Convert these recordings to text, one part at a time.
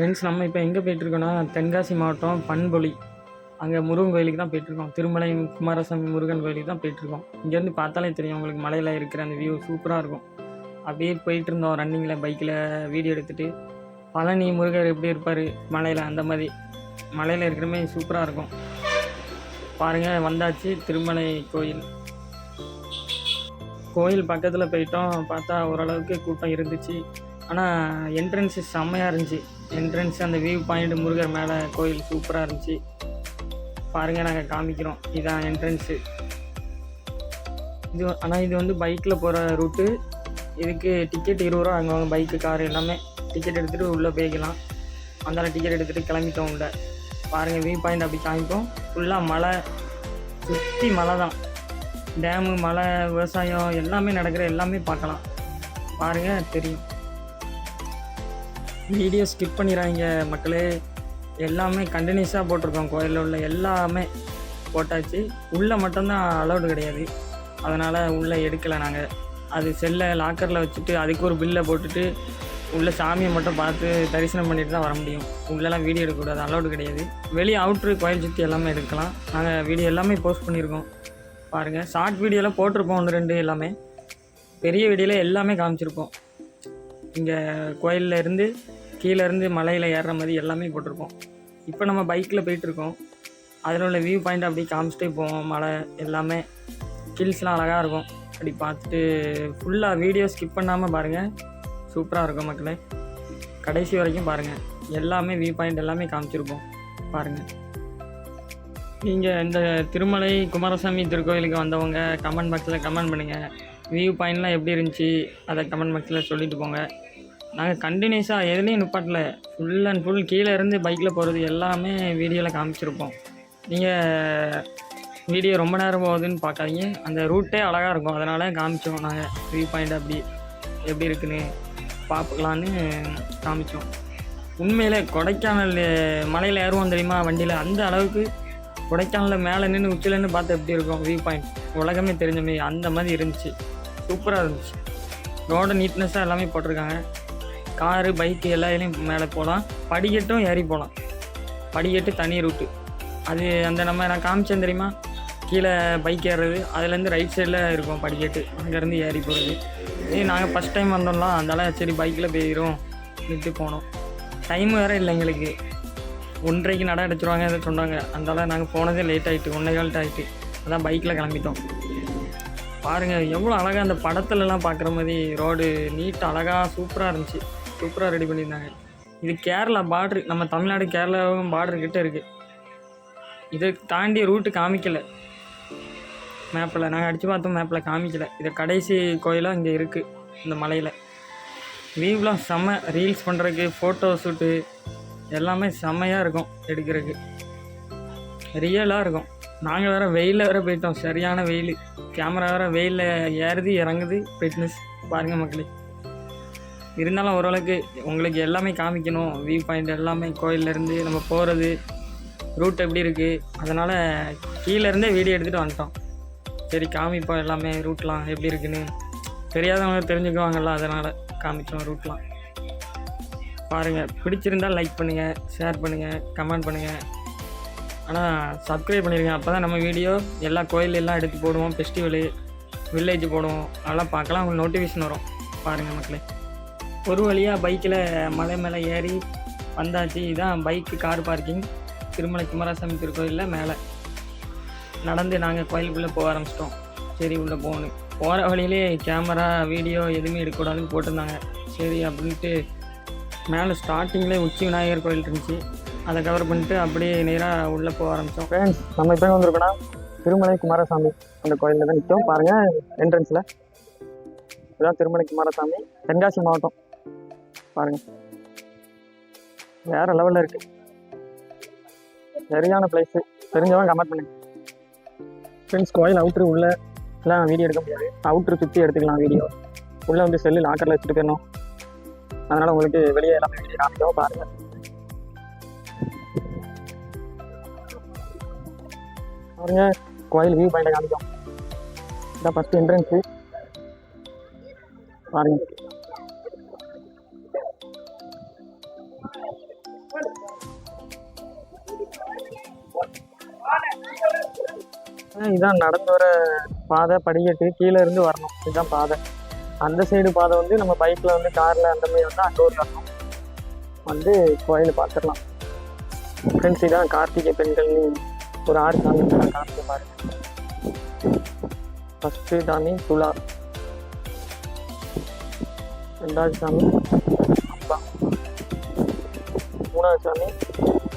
Friends நம்ம இப்போ எங்கே போயிட்டுருக்கோன்னா தென்காசி மாவட்டம் பண்பொழி. அங்கே முருகன் கோயிலுக்கு தான் போயிட்டுருக்கோம். திருமலை குமாரசாமி முருகன் கோயிலுக்கு தான் போயிட்டுருக்கோம். இங்கேருந்து பார்த்தாலே தெரியும் உங்களுக்கு மலையில் இருக்கிற அந்த வியூ சூப்பராக இருக்கும். அப்படியே போயிட்டு இருந்தோம் ரன்னிங்கில் பைக்கில் வீடியோ எடுத்துகிட்டு பழனி முருகர் எப்படி இருப்பார் மலையில் அந்த மாதிரி. மலையில் இருக்கிற மாதிரி சூப்பராக இருக்கும். பாருங்கள் வந்தாச்சு திருமலை கோயில். கோயில் பக்கத்தில் போயிட்டோம் பார்த்தா ஓரளவுக்கு கூட்டம் இருந்துச்சு. ஆனால் என்ட்ரன்ஸு செம்மையாக இருந்துச்சு. என்ட்ரன்ஸ் அந்த வியூ பாயிண்ட் முருகர் மேலே கோயில் சூப்பராக இருந்துச்சு. பாருங்கள் நாங்கள் காமிக்கிறோம். இதான் என்ட்ரன்ஸு இது ஆனால் இது வந்து பைக்கில் போகிற ரூட்டு இதுக்கு டிக்கெட் இருபது ரூபா வாங்குவாங்க பைக்கு கார் எல்லாமே. டிக்கெட் எடுத்துகிட்டு உள்ளே போய்க்கலாம். அந்தால டிக்கெட் எடுத்துகிட்டு கிளம்பிட்டோம் உள்ள. பாருங்கள் வியூ பாயிண்ட் அப்படி காமிப்போம். ஃபுல்லாக மலை. சுற்றி மலை தான். டேமு மலை விவசாயம் எல்லாமே நடக்கிற எல்லாமே பார்க்கலாம். பாருங்கள் தெரியும். வீடியோ ஸ்கிப் பண்ணிடுறாங்க மக்களே. எல்லாமே கண்டினியூஸாக போட்டிருக்கோம். கோயிலில் உள்ள எல்லாமே போட்டாச்சு. உள்ளே மட்டும்தான் அலௌடு கிடையாது. அதனால் உள்ளே எடுக்கலை நாங்கள் அது செல்லை லாக்கரில் வச்சுட்டு அதுக்கு ஒரு பில்லை போட்டுட்டு உள்ளே சாமியை மட்டும் பார்த்து தரிசனம் பண்ணிட்டு தான் வர முடியும். உள்ளெல்லாம் வீடியோ எடுக்கக்கூடாது. அலௌடு கிடையாது. வெளியே அவுட்ரு கோயில் சுற்றி எல்லாமே எடுக்கலாம். நாங்கள் வீடியோ எல்லாமே போஸ்ட் பண்ணியிருக்கோம் பாருங்கள் ஷார்ட் வீடியோலாம் போட்டிருப்போம். ஒன்று ரெண்டு எல்லாமே. பெரிய வீடியோவில் எல்லாமே காமிச்சிருப்போம். இங்கே கோயிலில் இருந்து கீழேருந்து மலையில் ஏறுற மாதிரி எல்லாமே போட்டிருப்போம் இப்போ நம்ம பைக்கில் போயிட்டுருக்கோம். அதில் உள்ள வியூ பாயிண்ட் அப்படி காமிச்சிட்டே போவோம். மலை எல்லாமே ஹில்ஸ்லாம் அழகாக இருக்கும். அப்படி பார்த்துட்டு ஃபுல்லாக வீடியோ ஸ்கிப் பண்ணாமல் பாருங்கள் சூப்பராக இருக்கும் மக்களே. கடைசி வரைக்கும் பாருங்கள் எல்லாமே வியூ பாயிண்ட் எல்லாமே காமிச்சிருப்போம். பாருங்கள் நீங்கள் இந்த திருமலை குமாரசாமி திருக்கோயிலுக்கு வந்தவங்க கமெண்ட் பாக்ஸில் கமெண்ட் பண்ணுங்கள் வியூ பாயிண்ட்லாம் எப்படி இருந்துச்சு? அதை கமெண்ட் பாக்ஸில் சொல்லிட்டு போங்க. நாங்கள் கண்டினியூஸாக எதுலேயும் நிப்பாட்டல ஃபுல் அண்ட் ஃபுல் கீழே இருந்து பைக்கில் போகிறது எல்லாமே வீடியோவில் காமிச்சிருப்போம். நீங்கள் வீடியோ ரொம்ப நேரம் போகுதுன்னு பார்க்காதீங்க. அந்த ரூட்டே அழகாக இருக்கும். அதனால் காமிச்சோம் நாங்கள் வியூ பாயிண்ட் அப்படி எப்படி இருக்குன்னு பார்க்கலான்னு காமிச்சோம். உண்மையிலே கொடைக்கானல் மலையில் ஏறுவோம் தெரியுமா? வண்டியில். அந்த அளவுக்கு கொடைக்கானலில் மேலே நின்று உச்சிலேருந்து பார்த்து எப்படி இருக்கும்? வியூ பாயிண்ட் உலகமே தெரிஞ்ச மாதிரி அந்த மாதிரி இருந்துச்சு. சூப்பராக இருந்துச்சு. ரோட நீட்னஸாக எல்லாமே போட்டிருக்காங்க. காரு பைக்கு எல்லா இதுலேயும் மேலே போகலாம் படிக்கட்டும் ஏறி போகலாம் படிக்கட்டு தனி ரூட்டு அது அந்த நம்ம நான் காமிச்சேன் தெரியுமா? கீழே பைக் ஏறுறது. அதுலேருந்து ரைட் சைடில் இருக்கும் படிக்கட்டு. அங்கேருந்து ஏறி போகிறது இதே நாங்கள் ஃபஸ்ட் டைம் வந்தோம்லாம் அதனால் சரி பைக்கில் போயிடும் நிட்டு போனோம். டைம் வேறு இல்லை எங்களுக்கு. ஒன்றரைக்கு நட அடிச்சிருவாங்க எதை சொன்னாங்க. அதனால் நாங்கள் போனதே லேட் ஆகிட்டு ஒன்றே கால்ட்டு ஆகிட்டு அதான் பைக்கில் கிளம்பிட்டோம். பாருங்கள் எவ்வளோ அழகாக அந்த படத்துலலாம் பார்க்குற மாதிரி ரோடு நீட் அழகாக சூப்பராக இருந்துச்சு. சூப்பராக ரெடி பண்ணியிருந்தாங்க. இது கேரளா பார்ட்ரு நம்ம தமிழ்நாடு கேரளாவும் பார்டர் கிட்ட இருக்குது இதை தாண்டி ரூட்டு காமிக்கலை. மேப்பில் நாங்கள் அடித்து பார்த்தோம் மேப்பில் காமிக்கலை. இது கடைசி கோயிலாக இங்கே இருக்குது இந்த மலையில். வியூலாம் செம்ம ரீல்ஸ் பண்ணுறதுக்கு ஃபோட்டோ ஷூட்டு எல்லாமே செம்மையாக இருக்கும் எடுக்கிறதுக்கு. ரியலாக இருக்கும். நாங்கள் வேறு வெயிலில் வேறு போயிட்டோம் சரியான வெயில். கேமரா வேறு வெயிலில் ஏறுது இறங்குது ஃபிட்னஸ் பாருங்கள் மக்களே. இருந்தாலும் ஓரளவுக்கு உங்களுக்கு எல்லாமே காமிக்கணும். வியூ பாயிண்ட் எல்லாமே கோயிலேருந்து நம்ம போகிறது ரூட் எப்படி இருக்குது அதனால் கீழேருந்தே வீடியோ எடுத்துகிட்டு வந்துட்டோம். சரி காமிப்போம் எல்லாமே ரூட்லாம் எப்படி இருக்குன்னு. தெரியாதவங்க தெரிஞ்சுக்குவாங்கள்ல அதனால் காமிச்சோம் ரூட்லாம் பாருங்கள் பிடிச்சிருந்தால் லைக் பண்ணுங்கள் ஷேர் பண்ணுங்கள் கமெண்ட் பண்ணுங்கள் ஆனால் சப்ஸ்கிரைப் பண்ணிடுங்க அப்போ தான் நம்ம வீடியோ எல்லா கோயில் எல்லாம் எடுத்து போடுவோம் ஃபெஸ்டிவலு வில்லேஜ் போடுவோம். அதெல்லாம் பார்க்கலாம் உங்களுக்கு நோட்டிஃபிகேஷன் வரும். பாருங்கள் மக்களே. ஒரு வழியாக பைக்கில் மலை மேலே ஏறி வந்தாச்சு. இதான் bike car parking. Thirumalai Kumaraswamy திருக்கோயிலில் மேலே. நடந்து நாங்கள் கோயிலுக்குள்ளே போக ஆரம்பிச்சிட்டோம். சரி உள்ளே போகணும். போகிற வழியிலே கேமரா வீடியோ எதுவுமே எடுக்கக்கூடாதுன்னு போட்டிருந்தாங்க. சரி அப்படின்ட்டு மேலே ஸ்டார்டிங்லேயே உச்சி விநாயகர் கோயில் இருந்துச்சு. அதை கவர் பண்ணிட்டு அப்படியே நேராக உள்ளே போக ஆரம்பித்தோம் ஃப்ரெண்ட்ஸ் நம்ம இப்போ வந்திருக்கோம்னா திருமலை குமாரசாமி அந்த கோயிலில் தான் நிற்கும் பாருங்கள் என்ட்ரன்ஸில் இதுதான் திருமலை குமாரசாமி தென்காசி மாவட்டம். பாருங்க. வேறு லெவலில் இருக்குது சரியான பிளேஸு தெரிஞ்சவங்க கமெண்ட் பண்ணுங்க. ஃப்ரெண்ட்ஸ் கோயில் அவுட்ரு உள்ளே எல்லாம் வீடியோ எடுக்க முடியாது. அவுட்ரு சுற்றி எடுத்துக்கலாம் வீடியோ உள்ளே வந்து செல்லு லாக்கரில் வச்சுட்டு அதனால் உங்களுக்கு வெளியே எல்லாமே வீடியோ காமிக்கவும் பாருங்கள் பாருங்க கோயில் வியூ பாயிண்ட்டை காமிக்கும். இதான் ஃபஸ்ட் என்ட்ரன்ஸு பாருங்க. இதான் நடந்து வர பாதை படிக்கட்டு கீழே இருந்து வரணும். இதுதான் பாதை. அந்த சைடு பாதை வந்து நம்ம பைக்கில் வந்து காரில் அந்த மாதிரி வந்து அங்கே ஒரு வரணும். வந்து கோயிலை பார்த்துடலாம். ஃப்ரெண்ட்ஸ் இதான் கார்த்திகை பெண்கள். ஒரு ஆறு சாமி கார்த்திகை பாருங்க ஃபஸ்ட்டு சாமி துலா. ரெண்டாவது சாமி அப்பா மூணாவது சாமி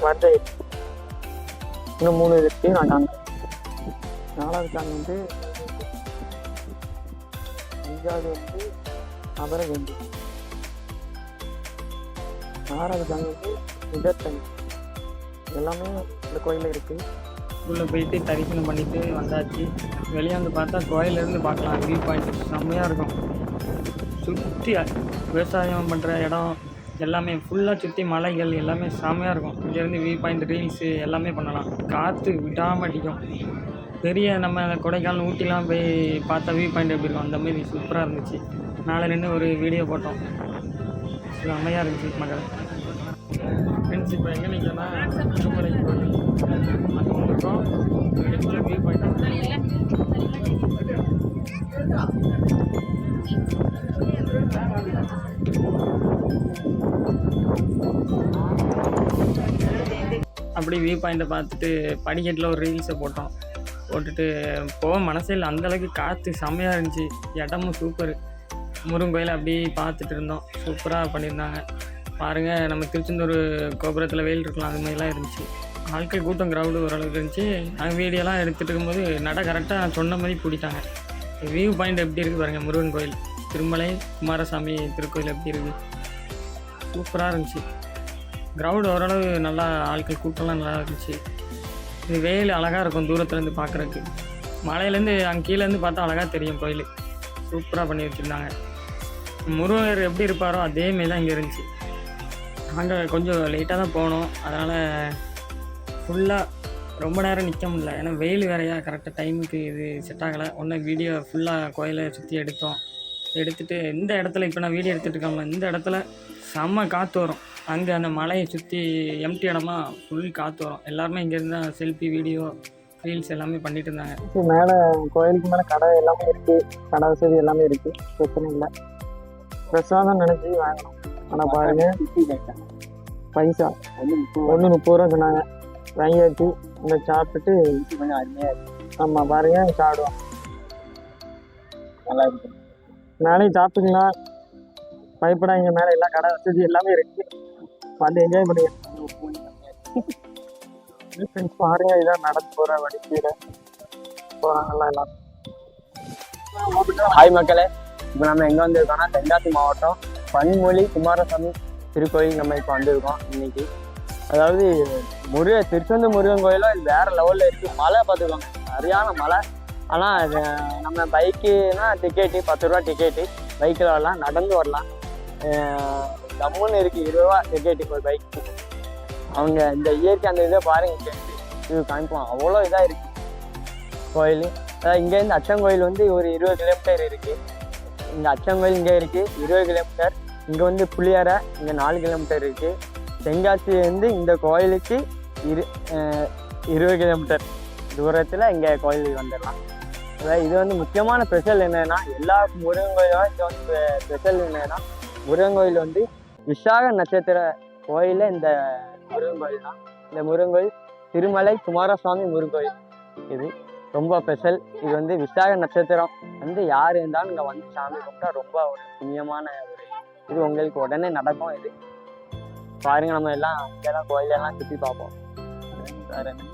வர்தை இன்னும் மூணு இருக்கு நான் காண்கிறேன். நாலாவது சாமி வந்து அஞ்சாவது வந்து அபரவேண்டி ஆறாவது சாமி வந்து இதத்தனி எல்லாமே இந்த கோயிலில் இருக்குது உள்ளே போயிட்டு தரிசனம் பண்ணிட்டு வந்தாச்சு. வெளியே வந்து பார்த்தா கோயிலேருந்து பார்க்கலாம். வியூ பாயிண்ட் செம்மையாக இருக்கும். சுற்றி விவசாயம் பண்ணுற இடம் எல்லாமே ஃபுல்லாக சுற்றி மலைகள் எல்லாமே செம்மையாக இருக்கும். இங்கேருந்து வியூ பாயிண்ட் ரீல்ஸு எல்லாமே பண்ணலாம். காற்று விடாமல் அடிக்கும். பெரிய நம்ம கொடைக்கானல் ஊட்டிலாம் போய் பார்த்தா வியூ பாயிண்ட் எப்படி இருக்கும்? அந்த மாதிரி சூப்பராக இருந்துச்சு. மேலே நின்று ஒரு வீடியோ போட்டோம். செம்மையாக இருந்துச்சு மக்கள். ஃப்ரெண்ட்ஸ் இப்போ எங்கே நிற்கனா திருமலை கோயில். அங்கே வியூ பாயிண்ட் அப்படி வியூ பாயிண்ட்டை பார்த்துட்டு படிக்கட்டில் ஒரு ரீல்ஸை போட்டோம். போட்டுட்டு போக மனசே இல்லை. அந்தளவுக்கு காற்று செம்மையாக இருந்துச்சு. இடமும் சூப்பர் முருகன் கோயில் அப்படியே பார்த்துட்டு இருந்தோம். சூப்பராக பண்ணியிருந்தாங்க. பாருங்கள் நம்ம திருச்செந்தூர் கோபுரத்தில் வெயில் இருக்கலாம் அது மாதிரிலாம் இருந்துச்சு. ஆட்கள் கூட்டம் க்ரௌடு ஓரளவுக்கு இருந்துச்சு. நாங்கள் வீடியோலாம் எடுத்துகிட்டு இருக்கும்போது நட கரெக்டாக சொன்ன மாதிரி பிடிட்டாங்க வியூ பாயிண்ட் எப்படி இருக்குது பாருங்கள் முருகன் கோயில். திருமலை குமாரசாமி திருக்கோயில் எப்படி இருக்குது சூப்பராக இருந்துச்சு. க்ரௌடு ஓரளவு நல்லா ஆட்கள் கூட்டம்லாம் நல்லா இருந்துச்சு. இது வெயில் அழகாக இருக்கும் தூரத்துலேருந்து பார்க்குறக்கு மலையிலேருந்து அங்கே கீழேருந்து பார்த்தா அழகாக தெரியும் கோயில். சூப்பராக பண்ணி வச்சுருந்தாங்க. முருகர் எப்படி இருப்பாரோ அதே மாரி தான் இங்கே இருந்துச்சு. நாங்கள் கொஞ்சம் லேட்டாக தான் போனோம். அதனால் ஃபுல்லாக ரொம்ப நேரம் நிற்க முடியல. ஏன்னா வெயில் வேறையா கரெக்டாக டைமுக்கு இது செட் ஆகலை. ஒன்று வீடியோ ஃபுல்லாக கோயிலை சுற்றி எடுத்தோம். எடுத்துகிட்டு இந்த இடத்துல இப்போ நான் வீடியோ எடுத்துகிட்டு இருக்கோம்ல இந்த இடத்துல செம்ம காற்று வரும். அங்கே அந்த மலையை சுற்றி எம்டி இடமா ஃபுல் காற்று வரும். எல்லாருமே இங்கேருந்து தான் செல்ஃபி வீடியோ ரீல்ஸ் எல்லாமே பண்ணிட்டு இருந்தாங்க. மேலே கோயிலுக்கு மேலே கடை எல்லாமே இருக்குது கடை வசதி எல்லாமே இருக்குது பிரச்சனை இல்லை. ஃப்ரெஷ்ஷாக தான் நினச்சி வாங்கணும். ஆனால் பாருங்க. பைசா. ஒன்று முப்பது ரூபா சொன்னாங்க. வாங்கியாச்சு. இந்த சாப்பிட்டுட்டு கொஞ்சம் அருமையாக இருக்கு ஆமாம் பாருங்க சாப்பிடுவோம். நல்லா இருக்கு. மேலேயும் சாப்பிட்டுக்கலாம். பயப்படாங்க மேலே எல்லா கடை வசதி எல்லாமே இருக்குது வந்து என்ஜாய் பண்ணி ஃப்ரெண்ட்ஸ் பாருங்க இதான் நடந்து போகிற வழி கீழே எல்லாம். ஹாய் மக்களே இப்போ நம்ம எங்கே வந்திருக்கோம்னா தென்காசி மாவட்டம் பன்மொழி குமாரசாமி திருக்கோயில் நம்ம இப்போ வந்திருக்கோம் இன்னைக்கு. அதாவது முருக திருச்செந்தூர் முருகன் கோயிலும் இது வேற லெவலில் இருக்குது மலை பார்த்துக்கோங்க சரியான மலை. ஆனால் நம்ம பைக்குனா டிக்கெட்டு பத்து ரூபா டிக்கெட்டு பைக்கில் வரலாம் நடந்து வரலாம். கம்முன்னு தம்முன்னு இருக்குது இருபது ரூபா டிக்கெட்டு ஒரு பைக்கு அவங்க இந்த இயற்கை அந்த இதை பாருங்க இது. காமிப்போம் அவ்வளோ இதாக இருக்குது கோயில். அதாவது இங்கேருந்து அச்சங்கோயில் வந்து ஒரு இருபது கிலோமீட்டர் இருக்குது இந்த அச்சங்கோயில் இங்கே இருக்குது இருபது கிலோமீட்டர் இங்கே வந்து புளியாரை இங்கே நாலு கிலோமீட்டர் இருக்குது தென்காசிலேருந்து இந்த கோயிலுக்கு இரு இருபது கிலோமீட்டர் தூரத்தில் இங்கே கோயிலுக்கு வந்துடலாம். அதாவது இது வந்து முக்கியமான ஸ்பெஷல் என்னன்னா எல்லா முருகன் கோயிலும் இது வந்து ஸ்பெஷல் என்னன்னா முருகன் கோயில் வந்து விசாக நட்சத்திர கோயிலில் இந்த முருகன் கோயில் தான். இந்த முருகன் கோயில் திருமலை குமாரசுவாமி முருகன் கோயில். இது ரொம்ப ஸ்பெஷல். இது வந்து விசாக நட்சத்திரம். வந்து யார் இருந்தாலும் இங்கே வந்து சாமி கும்பிட்டா ரொம்ப ஒரு புண்ணியமான ஒரு இது உங்களுக்கு உடனே நடக்கும் இது. பாருங்க நம்ம எல்லாம் அங்கெல்லாம் கோயிலெல்லாம் சுற்றி பார்ப்போம். வேற என்ன?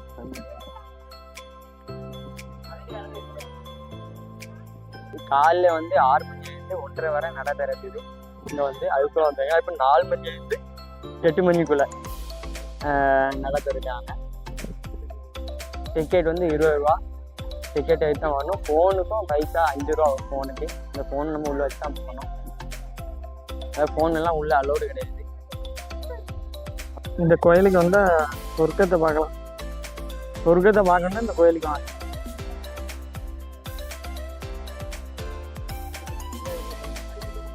காலைல வந்து ஆறு மணிலேருந்து ஒன்றரை வரை நட திறக்குது இங்கே வந்து அதுக்குள்ள வந்தாங்க. இப்போ நாலு மணிலேருந்து எட்டு மணிக்குள்ள. ஆஹ் நட டிக்கெட் வந்து இருபது ரூபா. டிக்கெட் எடுத்து தான் வரணும் ஃபோனுக்கும் பைசா அஞ்சு ரூபா வரும் ஃபோனுக்கு இந்த ஃபோன் நம்ம உள்ள வச்சு தான் போகணும் அதாவது ஃபோன் எல்லாம் உள்ள அலோடு கிடையாது. இந்த கோயிலுக்கு வந்தால் சொர்க்கத்தை பார்க்கலாம். சொர்க்கத்தை பார்க்கணுன்னா இந்த கோயிலுக்கு வாங்க.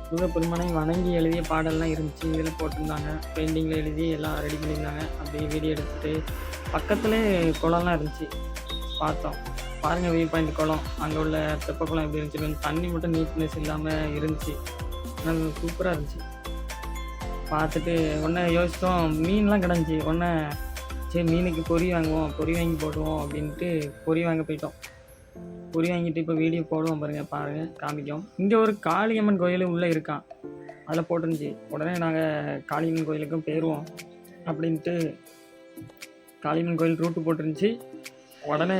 முருகப்பெருமானை வணங்கி எழுதிய பாடல்லாம் இருந்துச்சு. இதில் போட்டிருந்தாங்க. பெயிண்டிங்கில் எழுதி எல்லாம் ரெடி பண்ணியிருந்தாங்க. அப்படியே வீடியோ எடுத்துகிட்டு பக்கத்துலேயே குளம்லாம் இருந்துச்சு. பார்த்தோம். பாருங்கள் வியூ பாயிண்ட் குளம். அங்கே உள்ள தெப்ப குளம் எப்படி இருந்துச்சு? கொஞ்சம் தண்ணி மட்டும் நீட்னஸ் இல்லாமல் இருந்துச்சு. ஆனால் சூப்பராக இருந்துச்சு. பார்த்துட்டு ஒன்றே யோசித்தோம் மீன்லாம் கிடந்துச்சு. ஒன்றே சரி மீனுக்கு பொரி வாங்குவோம் பொரி வாங்கி போடுவோம் அப்படின்ட்டு பொரி வாங்க போயிட்டோம். பொரி வாங்கிட்டு இப்போ வீடியோ போடுவோம் பாருங்கள் பாருங்கள் காமிக்கும். இங்கே ஒரு காளியம்மன் கோயில் உள்ளே இருக்கான். அதில் போட்டிருந்துச்சு. உடனே நாங்கள் காளியம்மன் கோயிலுக்கும் போயிடுவோம் அப்படின்ட்டு காளியம்மன் கோயில் ரூட்டு போட்டிருந்துச்சு. உடனே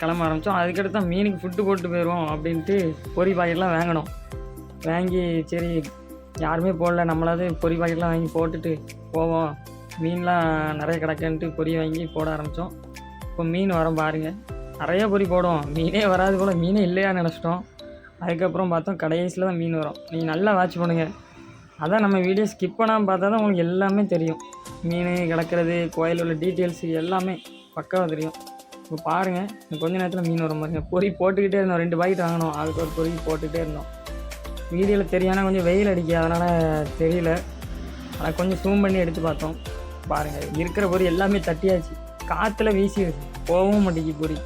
கிளம்ப ஆரம்பித்தோம் அதுக்கடுத்து தான் மீனுக்கு ஃபுட்டு போட்டு போயிடுவோம் அப்படின்ட்டு பொரி பாக்கெட்லாம் வாங்கினோம். வாங்கி சரி யாருமே போடல. நம்மளாவது பொரி பாக்கெட்லாம் வாங்கி போட்டுட்டு போவோம். மீன்லாம் நிறைய கிடக்குன்ட்டு பொரி வாங்கி போட ஆரம்பித்தோம் இப்போ மீன் வரோம் பாருங்கள் நிறைய பொரி போடுவோம். மீனே வராது போல் மீனே இல்லையா நினச்சிட்டோம். அதுக்கப்புறம் பார்த்தோம் கடைசியில் தான் மீன் வரும். நீங்கள் நல்லா வாட்ச் பண்ணுங்கள் அதான் நம்ம வீடியோ ஸ்கிப் பண்ணாமல் பார்த்தா தான் உங்களுக்கு எல்லாமே தெரியும். மீன் கிடக்கிறது கோயில் உள்ள டீட்டெயில்ஸ் எல்லாமே பக்காவாக தெரியும். இப்போ பாருங்கள் இன்னும் கொஞ்ச நேரத்தில் மீன் வரும் பாருங்க. பொரி போட்டுக்கிட்டே இருந்தோம். ரெண்டு பாக்கெட் வாங்கினோம். அதுக்கு ஒரு பொறி போட்டுக்கிட்டே இருந்தோம். வீடியோவில் தெரியாமல் கொஞ்சம் வெயில் அடிக்க அதனால் தெரியல. ஆனால் கொஞ்சம் ஜூம் பண்ணி எடுத்து பார்த்தோம். பாருங்கள் இருக்கிற பொரி எல்லாமே தட்டியாச்சு. காற்றுல வீசிடுச்சு. போகவும் மாட்டேங்கி பொரி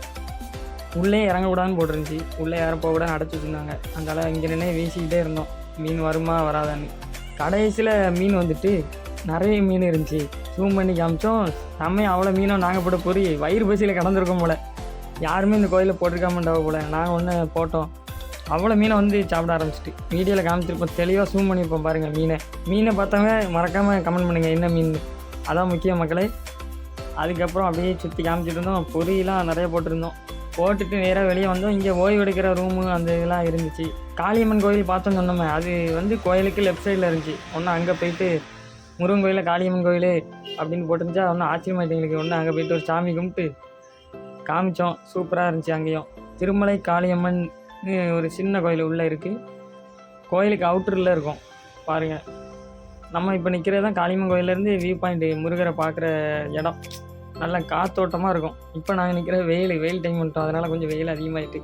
உள்ளே இறங்கக்கூடாதுன்னு போட்டிருந்துச்சு. உள்ளே யாரும் போகக்கூடாதுன்னு அடைச்சி வச்சுருந்தாங்க. அதனால் இங்கே நின்று வீசிக்கிட்டே இருந்தோம். மீன் வருமா வராதான்னு. கடைசியில் மீன் வந்துட்டு நிறைய மீன் இருந்துச்சு. ஜூம் பண்ணி காமிச்சோம். செம்மையாக அவ்வளோ மீனும் நாங்கள் போட்ட பொறி வயிறு பசியில் கடந்திருக்கோம் போல். யாருமே இந்த கோயிலில் போட்டிருக்காமண்டாவ போல். நாங்கள் ஒன்று போட்டோம். அவ்வளோ மீனை வந்து சாப்பிட ஆரம்பிச்சிட்டு. வீடியோவில் காமிச்சிருப்போம். தெளிவாக ஜூம் பண்ணியிருப்போம் பாருங்கள் மீனை. மீனை பார்த்தவங்க மறக்காமல் கமெண்ட் பண்ணுங்கள் என்ன மீன் அதான் முக்கிய மக்களே. அதுக்கப்புறம் அப்படியே சுற்றி காமிச்சிட்டு இருந்தோம். பொரியெல்லாம் நிறைய போட்டிருந்தோம். போட்டுட்டு நேராக வெளியே வந்தோம். இங்கே ஓய்வு எடுக்கிற ரூமு அந்த இதெல்லாம் இருந்துச்சு. காளியம்மன் கோயில் பார்த்தோன்னு சொன்னோமே அது வந்து கோயிலுக்கு லெஃப்ட் சைடில் இருந்துச்சு. ஒன்று அங்கே போயிட்டு முருகன் கோயிலில் காளியம்மன் கோயில் அப்படின்னு போட்டிருந்துச்சா. ஒன்றும் ஆச்சரியமாயிட்டு எங்களுக்கு. ஒன்று அங்கே போயிட்டு ஒரு சாமி கும்பிட்டு காமிச்சோம். சூப்பராக இருந்துச்சு அங்கேயும். திருமலை காளியம்மன் ஒரு சின்ன கோயில் உள்ளே இருக்குது கோயிலுக்கு அவுட்டரில் இருக்கும். பாருங்கள் நம்ம இப்போ நிற்கிறது தான் காளியம்மன் கோயிலேருந்து வியூ பாயிண்ட்டு முருகரை பார்க்குற இடம். நல்ல காத்தோட்டமாக இருக்கும். இப்போ நாங்கள் நிற்கிற வெயில் வெயில் டைம் பண்ணிட்டோம் அதனால் கொஞ்சம் வெயில் அதிகமாகிட்டு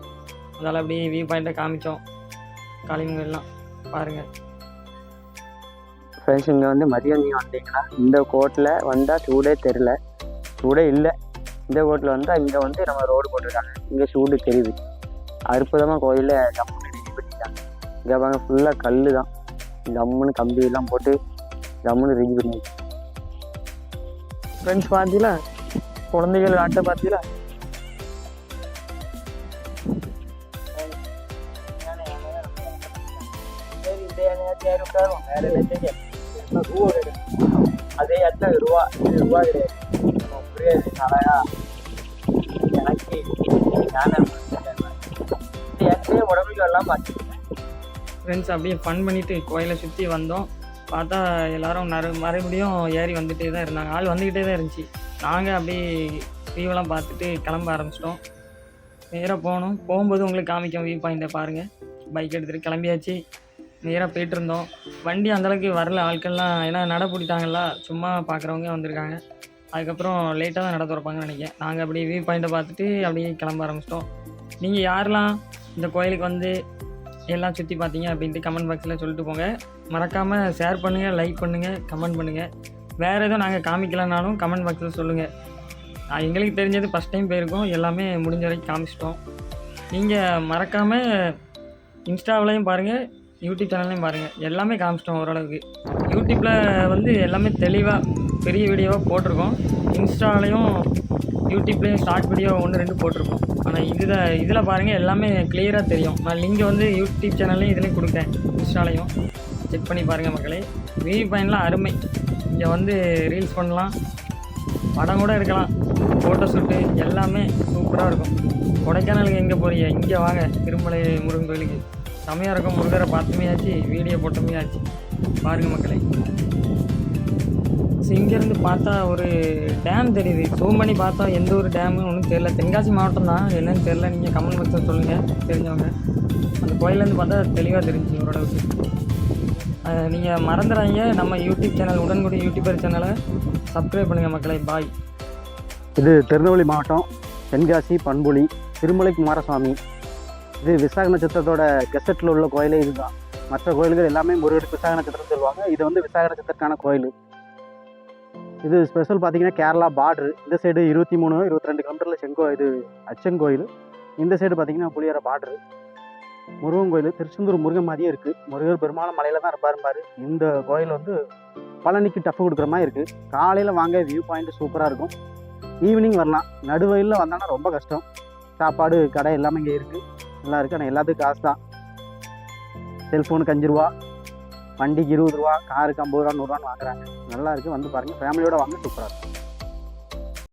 அதனால் அப்படியே வியூ பாயிண்ட்டை காமிச்சோம். காளிமுகெல்லாம் பாருங்கள் ஃப்ரெண்ட்ஸ் இங்கே வந்து மதியம் நீங்கள் வந்தீங்கன்னா இந்த கோட்டில் வந்தால் சூடே தெரில சூடே இல்லை. இந்த கோட்டில் வந்தால் இங்கே வந்து நம்ம ரோடு போட்டிருக்காங்க. இங்கே சூடு தெரியுது. அற்புதமாக கோயிலில் ஜம்முன்னு ரெடி பண்ணிட்டாங்க. இங்கே பாருங்க ஃபுல்லாக கல் தான் ஜம்முன்னு கம்பியெல்லாம் போட்டு ஜம்முன்னு ரெடி பண்ணி ஃப்ரெண்ட்ஸ் பார்த்தீங்களா குழந்தைகள் ஆட்டை பார்த்தீங்களா அதே இடத்துல ரூபா ரூபா கிடையாது. புரியாது அழகா எனக்கு இடத்துலயே உடம்புக்கு எல்லாம் பார்த்து ஃப்ரெண்ட்ஸ் அப்படியே ஃபன் பண்ணிவிட்டு கோயிலை சுற்றி வந்தோம். பார்த்தா எல்லாரும் நறு மறுபடியும் ஏறி வந்துகிட்டே தான் இருந்தாங்க. ஆள் வந்துக்கிட்டே தான் இருந்துச்சு. நாங்கள் அப்படியே வியூவெல்லாம் பார்த்துட்டு கிளம்ப ஆரம்பிச்சிட்டோம். நேராக போனோம் போகும்போது உங்களுக்கு காமிக்கும் வியூ பாயிண்ட்டை பாருங்கள் பைக் எடுத்துகிட்டு கிளம்பியாச்சு. நேராக போயிட்டு இருந்தோம். வண்டி அந்தளவுக்கு வரல. ஆட்கள்லாம் ஏன்னா நட பிடிட்டாங்கல்ல சும்மா பார்க்குறவங்க வந்திருக்காங்க. அதுக்கப்புறம் லேட்டாக தான் நட திறப்பாங்கன்னு நினைக்கிறேன். நாங்கள் அப்படியே வியூ பாயிண்ட்டை பார்த்துட்டு அப்படியே கிளம்ப ஆரம்பிச்சிட்டோம். நீங்கள் யாரெல்லாம் இந்த கோயிலுக்கு வந்து எல்லாம் சுற்றி பார்த்தீங்க அப்படின்ட்டு கமெண்ட் பாக்ஸில் சொல்லிட்டு போங்க. மறக்காமல் ஷேர் பண்ணுங்கள் லைக் பண்ணுங்கள் கமெண்ட் பண்ணுங்கள் வேறு எதுவும் நாங்கள் காமிக்கலனாலும் கமெண்ட் பாக்ஸில் சொல்லுங்கள் நான் எங்களுக்கு தெரிஞ்சது ஃபஸ்ட் டைம் போயிருக்கோம். எல்லாமே முடிஞ்ச வரைக்கும் காமிச்சிட்டோம். நீங்கள் மறக்காமல் இன்ஸ்டாவிலையும் பாருங்கள் யூடியூப் சேனல்லையும் பாருங்கள் எல்லாமே காமிச்சிட்டோம் ஓரளவுக்கு. யூடியூப்பில் வந்து எல்லாமே தெளிவாக பெரிய வீடியோவாக போட்டிருக்கோம். இன்ஸ்டாலையும் யூடியூப்லேயும் ஷார்ட் வீடியோ ஒன்று ரெண்டு போட்டிருக்கோம். ஆனால் இதில் இதில் பாருங்கள் எல்லாமே கிளியராக தெரியும். நான் லிங்க் வந்து யூடியூப் சேனல்லையும் இதுலேயும் கொடுக்குறேன். இன்ஸ்டாலையும். செக் பண்ணி பாருங்கள் மக்களே. வியூ பாயிண்ட்லாம் அருமை. இங்கே வந்து ரீல்ஸ் பண்ணலாம். படம் கூட எடுக்கலாம். ஃபோட்டோ ஷூட்டு எல்லாமே சூப்பராக இருக்கும். கொடைக்கானலுக்கு எங்கே போகிறீங்க இங்கே வாங்க. திருமலை முருகன் கோயிலுக்கு. செமையாக இருக்கும். முருகரை பார்த்துமே ஆச்சு வீடியோ போட்டமே ஆச்சு பாருங்கள் மக்களே. ஸோ இங்கேருந்து பார்த்தா ஒரு டேம் தெரியுது. ஜூம் பண்ணி பார்த்தா எந்த ஒரு டேமு ஒன்றும் தெரியல. தென்காசி மாவட்டம் தான். என்னன்னு தெரில நீங்கள் கமெண்ட் பாக்ஸில் சொல்லுங்கள் தெரிஞ்சவங்க. அந்த கோயிலேருந்து பார்த்தா தெளிவாக தெரிஞ்சு ஓரளவுக்கு. நீங்கள் மறந்துடாதீங்க நம்ம யூடியூப் சேனல் உடன்குடி யூடியூபர் சேனலை சப்ஸ்கிரைப் பண்ணுங்கள் மக்களை. பாய் இது திருநெல்வேலி மாவட்டம் தென்காசி பண்புலி திருமலை குமாரசுவாமி. இது விசாக நட்சத்திரத்தோட கெசட்டில் உள்ள கோயிலே இதுதான். மற்ற கோயில்கள் எல்லாமே முருகனுக்கு விசாக நட்சத்திரம் சொல்லுவாங்க. இது வந்து விசாக நட்சத்திரக்கான கோயில். இது ஸ்பெஷல் பார்த்தீங்கன்னா கேரளா பார்டரு இந்த சைடு இருபத்தி மூணு இருபத்தி ரெண்டு கிலோமீட்டரில் செங்கோ இது அச்சன் கோயில் இந்த சைடு பார்த்தீங்கன்னா புளியர பார்டரு முருகன் கோயில் திருச்செந்தூர் முருகன் மாதிரியே இருக்குது முருகர் பெரும்பாலும் மலையில் தான் இருப்பார் இந்த கோயில் வந்து பழனிக்கு டஃப் கொடுக்குற மாதிரி இருக்குது காலையில் வாங்க வியூ பாயிண்ட் சூப்பராக இருக்கும். ஈவினிங் வரலாம். நடுவயலில் வந்தோன்னா ரொம்ப கஷ்டம். சாப்பாடு கடை எல்லாமே இங்கே இருக்குது நல்லா இருக்குது ஆனால் எல்லாத்துக்கும் காசு தான். செல்ஃபோனுக்கு அஞ்சு ரூபா. வண்டிக்கு இருபது ரூபா. காருக்கு ஐம்பது ரூபா நூறுரூவான்னு வாங்குறாங்க. நல்லா இருக்குது வந்து பாருங்கள் ஃபேமிலியோட வாங்க சூப்பராக இருக்கும்.